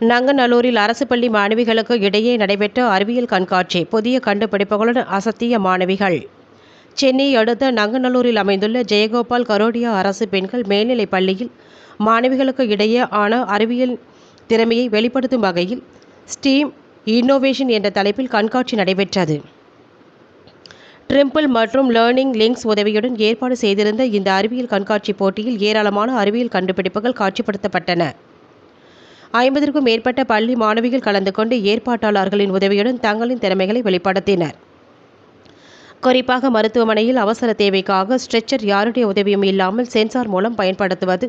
நங்கநல்லூரில் அரசு பள்ளி மாணவிகளுக்கு இடையே நடைபெற்ற அறிவியல் கண்காட்சி. புதிய கண்டுபிடிப்புகளுடன் அசத்திய மாணவிகள். சென்னை அடுத்த நங்கநல்லூரில் அமைந்துள்ள ஜெயகோபால் கரோடியா அரசு பெண்கள் மேல்நிலைப் பள்ளியில் மாணவிகளுக்கு இடையே ஆன அறிவியல் திறமையை வெளிப்படுத்தும் வகையில் ஸ்டீம் இன்னோவேஷன் என்ற தலைப்பில் கண்காட்சி நடைபெற்றது. ட்ரிம்பிள் மற்றும் லேர்னிங் லிங்க்ஸ் உதவியுடன் ஏற்பாடு செய்திருந்த இந்த அறிவியல் கண்காட்சி போட்டியில் ஏராளமான அறிவியல் கண்டுபிடிப்புகள் காட்சிப்படுத்தப்பட்டன. ஐம்பதற்கும் மேற்பட்ட பள்ளி மாணவிகள் கலந்து கொண்டு ஏற்பாட்டாளர்களின் உதவியுடன் தங்களின் திறமைகளை வெளிப்படுத்தினர். குறிப்பாக மருத்துவமனையில் அவசர தேவைக்காக ஸ்ட்ரெச்சர் யாருடைய உதவியும் இல்லாமல் சென்சார் மூலம் பயன்படுத்துவது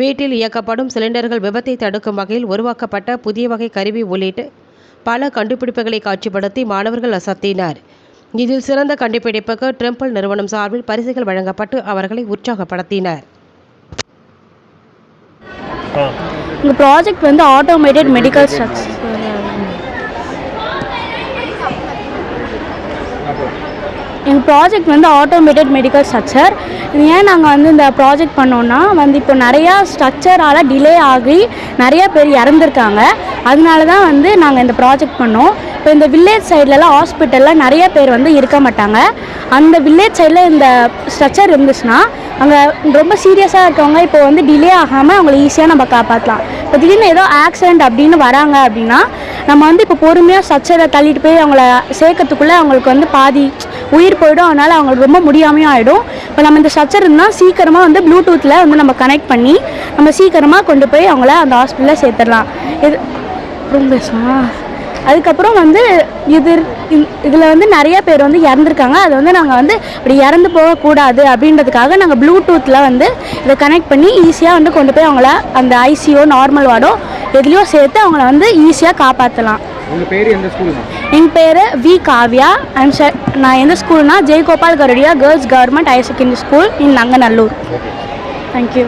வீட்டில் இயக்கப்படும் சிலிண்டர்கள் விபத்தை தடுக்கும் வகையில் உருவாக்கப்பட்ட புதிய வகை கருவி உள்ளிட்ட பல கண்டுபிடிப்புகளை காட்சிப்படுத்தி மாணவர்கள் அசத்தினர். இதில் சிறந்த கண்டுபிடிப்புக்கு ட்ரிம்பிள் நிறுவனம் சார்பில் பரிசுகள் வழங்கப்பட்டு அவர்களை உற்சாகப்படுத்தினர். எங்கள் ப்ராஜெக்ட் வந்து ஆட்டோமேட்டட் மெடிக்கல் ஸ்ட்ரக்சர் எங்கள் ப்ராஜெக்ட் வந்து ஆட்டோமேட்டட் மெடிக்கல் ஸ்ட்ரக்சர் இது ஏன் நாங்கள் வந்து இந்த ப்ராஜெக்ட் பண்ணோன்னா வந்து இப்போ நிறையா ஸ்ட்ரக்சரால் டிலே ஆகி நிறைய பேர் இறந்துருக்காங்க. அதனால தான் வந்து நாங்கள் இந்த ப்ராஜெக்ட் பண்ணோம். இப்போ இந்த வில்லேஜ் சைட்லலாம் ஹாஸ்பிட்டல்லாம் நிறைய பேர் வந்து இருக்க மாட்டாங்க. அந்த வில்லேஜ் சைடில் இந்த ஸ்ட்ரக்சர் இருந்துச்சுன்னா அங்கே ரொம்ப சீரியஸாக இருக்கவங்க இப்போ வந்து டிலே ஆகாமல் அவங்கள ஈஸியாக நம்ம காப்பாற்றலாம் இப்போ திடீர்னு ஏதோ ஆக்சிடென்ட் அப்படின்னு வராங்க அப்படின்னா நம்ம வந்து இப்போ பொறுமையாக ஸ்ட்ரக்சரை தள்ளிட்டு போய் அவங்கள சேர்க்கறதுக்குள்ளே அவங்களுக்கு வந்து பாதி உயிர் போயிடும். அதனால் அவங்களுக்கு ரொம்ப முடியாமையும் ஆகிடும் இப்போ நம்ம இந்த ஸ்ட்ரக்சர் இருந்தால் சீக்கிரமாக வந்து ப்ளூடூத்தில் வந்து நம்ம கனெக்ட் பண்ணி நம்ம சீக்கிரமாக கொண்டு போய் அவங்கள அந்த ஹாஸ்பிட்டலில் சேர்த்துடலாம். இது ரொம்ப பேசலாம் அதுக்கப்புறம் வந்து இது இதில் வந்து நிறைய பேர் வந்து இறந்துருக்காங்க. அது வந்து நாங்கள் வந்து இப்படி இறந்து போகக்கூடாது அப்படின்றதுக்காக நாங்கள் ப்ளூடூத்தில் வந்து இதை கனெக்ட் பண்ணி ஈஸியாக வந்து கொண்டு போய் அவங்கள அந்த ஐசியோ நார்மல் வார்டோ எதுலேயோ சேர்த்து அவங்கள வந்து ஈஸியாக காப்பாற்றலாம் உங்கள் பேர் எந்த என் பேர் வி காவ்யா. அண்ட் சார் நான் எந்த ஸ்கூல்னா Jaigopal Garodia girls government higher secondary school in Nanganallur thank you